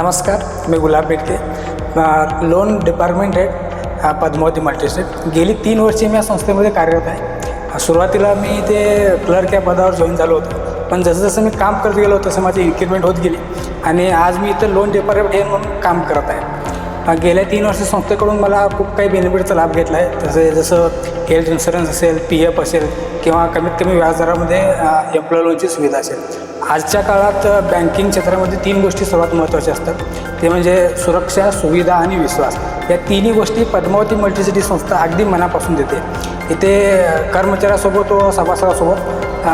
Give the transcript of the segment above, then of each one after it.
नमस्कार मी Gulab Betke. Loan department head Padmavati multistate. गेली तीन वर्षे मी या संस्थेमध्ये कार्यरत आहे. सुरुवातीला मी ते क्लर्क या पदावर जॉईन झालो होतो. पण जसं जसं मी काम करत गेलो तसं माझी इन्क्रिमेंट होत गेली. आणि आज मी इथं लोन डिपार्टमेंट हेड म्हणून काम करत आहे. गेल्या तीन वर्ष संस्थेकडून मला खूप काही बेनिफिटचा लाभ घेतला आहे तसे जसं हेल्थ इन्शुरन्स असेल पी एफ असेल किंवा कमीत कमी व्याजदरामध्ये एम्प्लॉय लोनची सुविधा असेल. आजच्या काळात बँकिंग क्षेत्रामध्ये तीन गोष्टी सर्वात महत्त्वाच्या असतात. ते म्हणजे सुरक्षा सुविधा आणि विश्वास. या तिन्ही गोष्टी पद्मावती मल्टीसिटी संस्था अगदी मनापासून देते. इथे कर्मचाऱ्यासोबत व सभासदासोबत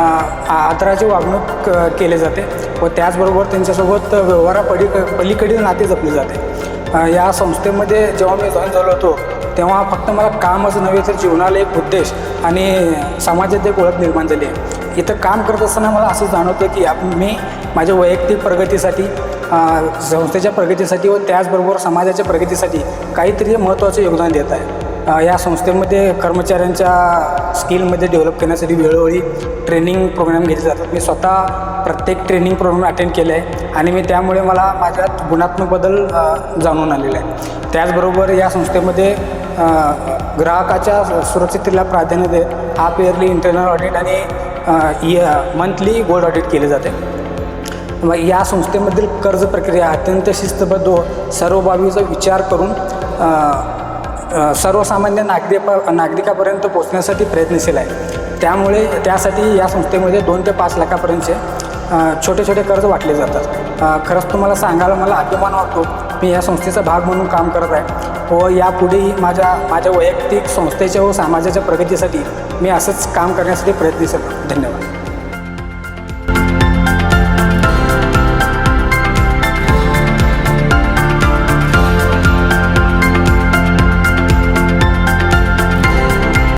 आदराची वागणूक केली जाते व त्याचबरोबर त्यांच्यासोबत व्यवहारापडी पलीकडील नाते जपले जाते. या संस्थेमध्ये जेव्हा मी जॉईन झालो होतो तेव्हा फक्त मला कामच नव्हे तर जीवनाला एक उद्देश आणि समाजात एक ओळख निर्माण झाली आहे. इथं काम करत असताना मला असं जाणवतं की आप मी माझ्या वैयक्तिक प्रगतीसाठी संस्थेच्या प्रगतीसाठी व त्याचबरोबर समाजाच्या प्रगतीसाठी काहीतरी महत्त्वाचं योगदान देत आहे. या संस्थेमध्ये कर्मचाऱ्यांच्या स्किलमध्ये डेव्हलप करण्यासाठी वेळोवेळी ट्रेनिंग प्रोग्राम घेतले जातात. मी स्वतः प्रत्येक ट्रेनिंग प्रोग्राम अटेंड केले आहे आणि मी त्यामुळे मला माझ्यात गुणात्मक बदल जाणून आलेला आहे त्याचबरोबर या संस्थेमध्ये ग्राहकाच्या सुरक्षिततेला प्राधान्य देत हाफ इयरली इंटरनल ऑडिट आणि मंथली गोल्ड ऑडिट केले जाते. मग या संस्थेमधील कर्ज प्रक्रिया अत्यंत शिस्तबद्ध व सर्व बाबीचा विचार करून सर्वसामान्य नागरिक नागरिकापर्यंत पोहोचण्यासाठी प्रयत्नशील आहे. त्यामुळे त्यासाठी या संस्थेमध्ये दोन ते पाच लाखापर्यंतचे छोटे छोटे कर्ज वाटले जातात. खरंच तुम्हाला सांगायला मला अभिमान वाटतो. मी या संस्थेचा भाग म्हणून काम करत आहे. व यापुढेही माझ्या माझ्या वैयक्तिक संस्थेच्या व समाजाच्या प्रगतीसाठी मी असंच काम करण्यासाठी प्रयत्नशील आहे. धन्यवाद